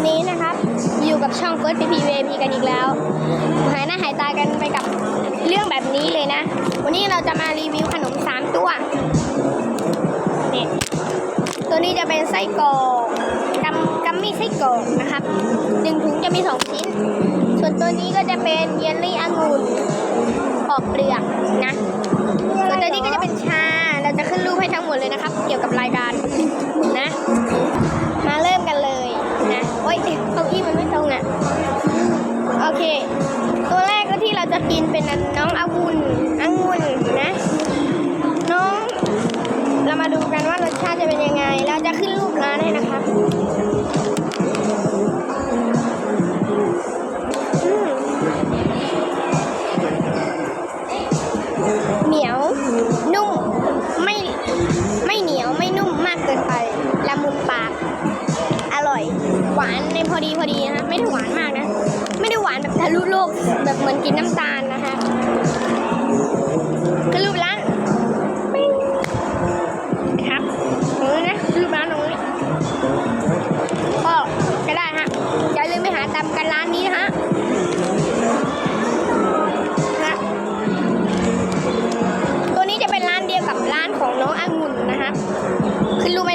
วันนี้นะครับ อยู่กับช่อง First PP VIP กันอีกแล้ว หายหน้าหายตากันไปกับเรื่องแบบนี้เลยนะ วันนี้เราจะมารีวิวขนม3ตัวเนี่ยตัวนี้จะเป็นไส้กรอกกัมกัมมี่ไส้กรอกนะครับหนึ่งถุงจะมี2ชิ้น ส่วนตัวนี้ก็จะเป็นเยลลี่องุ่นปอกเปลือกนะ จะกินเป็นน้ององุ่นองุ่นนะ น้อง เรามาดูกันว่ารสชาติจะเป็นยังไง เราจะขึ้นรูปร้านให้นะคะเหนียวนุ่มไม่ไม่เหนียวไม่นุ่มมากเกินไปละมุนปาก อร่อย หวานในพอดีพอดีนะคะไม่ได้หวานมากนะ ไม่ได้หวานแบบทะลุโลกแบบเหมือนกินน้ำตาลนะคะกรูปร้านปิ้งครับตรงนี้นะรูปร้านตรงนี้ก็ก็ได้ฮะอย่าลืมไปหาตามกันร้านนี้นะฮะฮะตัวนี้จะเป็นร้านเดียวกับร้านของน้ององุ่นนะคะขึ้นรูปไป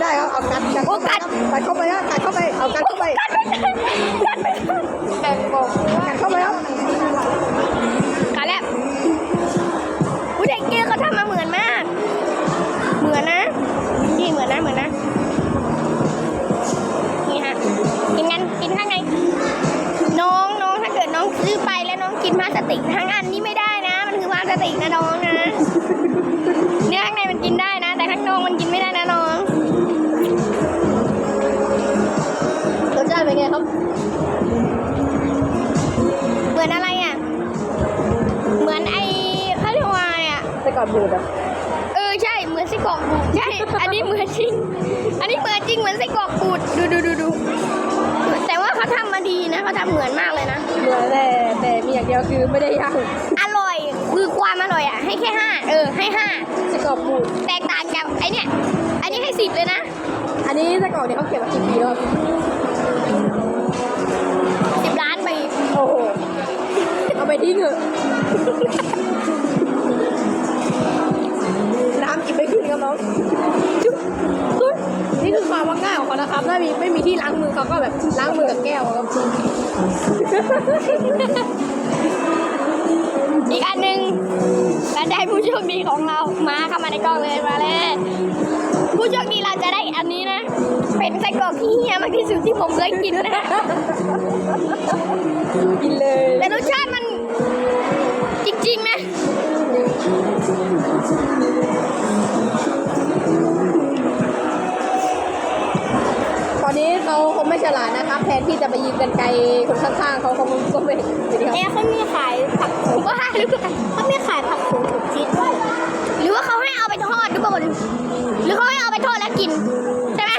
ได้ครับแกะไม่ได้ครับเอากัดกัดโอ้กัดกัดเข้าไปครับกัดเข้าไปเอากัดเข้าไปแต่บอกว่ากัดเข้าไปครับขาแลบผู้เด็กเกียเขาทำมาเหมือนมาก เหมือนนะนี่เหมือนนะเหมือนนะนี่ฮะกินกันกินข้างในน้องน้องถ้าเกิดน้องซื้อไปแล้วน้องกินพลาสติกทั้งอัน บูดอะเออใช่เหมือนไส้กรอกบูดใช่ อันนี้เหมือนจริง อันนี้เหมือนจริงเหมือนไส้กรอกบูดดูดูดูดูแต่ว่าเขาทำมาดีนะเขาทำเหมือนมากเลยนะ เหมือนแต่แต่มีอย่างเดียวคือไม่ได้ย่างอร่อยคือความอร่อยอะ ให้แค่ห้าเออให้ห้าไส้กรอกบูดแตกต่างกับไอเนี่ยอันนี้ให้สิบเลยนะ อันนี้ไส้กรอกเนี่ยเขาเก็บมากี่ปีแล้วครับสิบล้านไปโอ้โหเอาไปทิ้งเถอะ ของเขานะครับถ้ามีไม่มีที่ล้างมือเขาก็แบบล้างมือกับแก้วครับอีกอันหนึ่งเราได้ผู้โชคดีของเรามาเข้ามาในกล้องเลยมาเลยผู้โชคดีเราจะได้อันนี้นะ เป็นไส้กรอกที่เฮียมากที่สุดที่ผมเคยกินนะกินเลยแต่รสชาติมัน นะครับแทนที่จะไปยืมกันไกลคนข้างๆเขาคงก็ไม่ไม่ได้ครับเอ๊ะเขามีขายผักโขมว่าหรือเปล่าเขามีขายผักโขมถูกชีสด้วยหรือว่าเขาให้เอาไปทอดหรือเปล่าหรือเขาให้เอาไปทอดแล้วกินใช่ไหม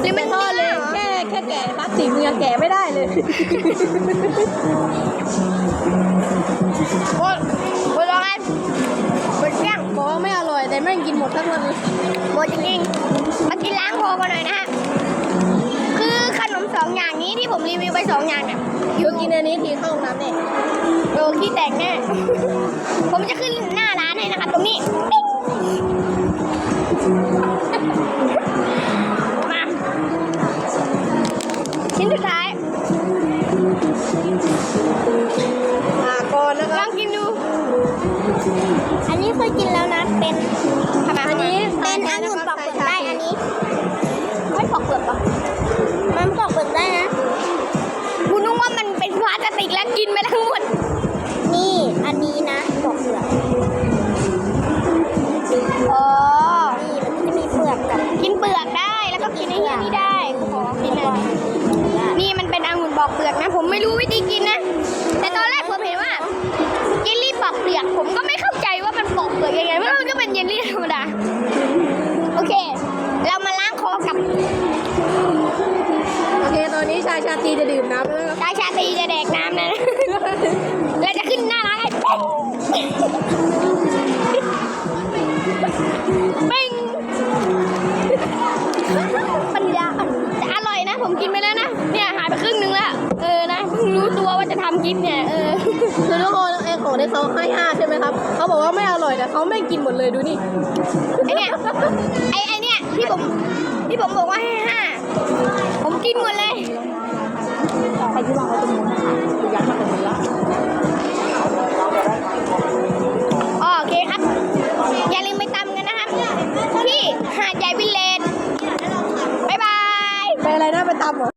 หรือมันทอดเลยหรอแค่แค่แกะพลาสติกมึงยังแกะไม่ได้เลยโอ้ยโอ้ยร้องกันหมดเกลี้ยงบอกว่าไม่อร่อยแต่แม่งกินหมดทั้งวันเลยหมดจริงๆมากินล้างคอกันหน่อยนะฮะคือขนมส องอย่างนี้ที่ผมรีวิวไปสองอย่างเนี่ยอยู่กินอันนี้ทีเข้าน้ำเนี่ยโดนที่แตกแน่ผมจะขึ้นหน้าร้านให้นะคะตรงนี้มาชิ้นสุดท้ายมาก่อนนะคะลองกินดู อันนี้เคยกินแล้วนะเป็นอันนี้เป็นอังุ่นปอก ติกและกินไปทั้งหมด นี่ อันนี้นะบอกเปลือกอ๋อนี่มันจะมีเปลือกกับกินเปลือกได้ แล้วก็กินไอ้เหี้ยนี่ได้ขอกินหน่อยนี่มันเป็นองุ่นบอกเปลือกนะ ผมไม่รู้วิธีกินนะ แต่ตอนแรกผมเห็นว่าเยลลี่ปอกเปลือก ผมก็ไม่เข้าใจว่ามันปอกเปลือกยังไงเพราะมันก็เป็นเยลลี่ธรรมดา โอเค เรามาล้างคอกับ โอเค ตอนนี้ชายชาตรีจะดื่มน้ำแล้ว ให้ห้าใช่ไหมครับ เขาบอกว่าไม่อร่อยแต่เขาไม่กินหมดเลยดูนี่ ไอเนี่ยไอไอเนี่ยที่ผมที่ผมบอกว่าให้ห้าผมกินหมดเลย ใครที่วางไว้ตรงนู้นนะคะยัดมาตรงนี้ละ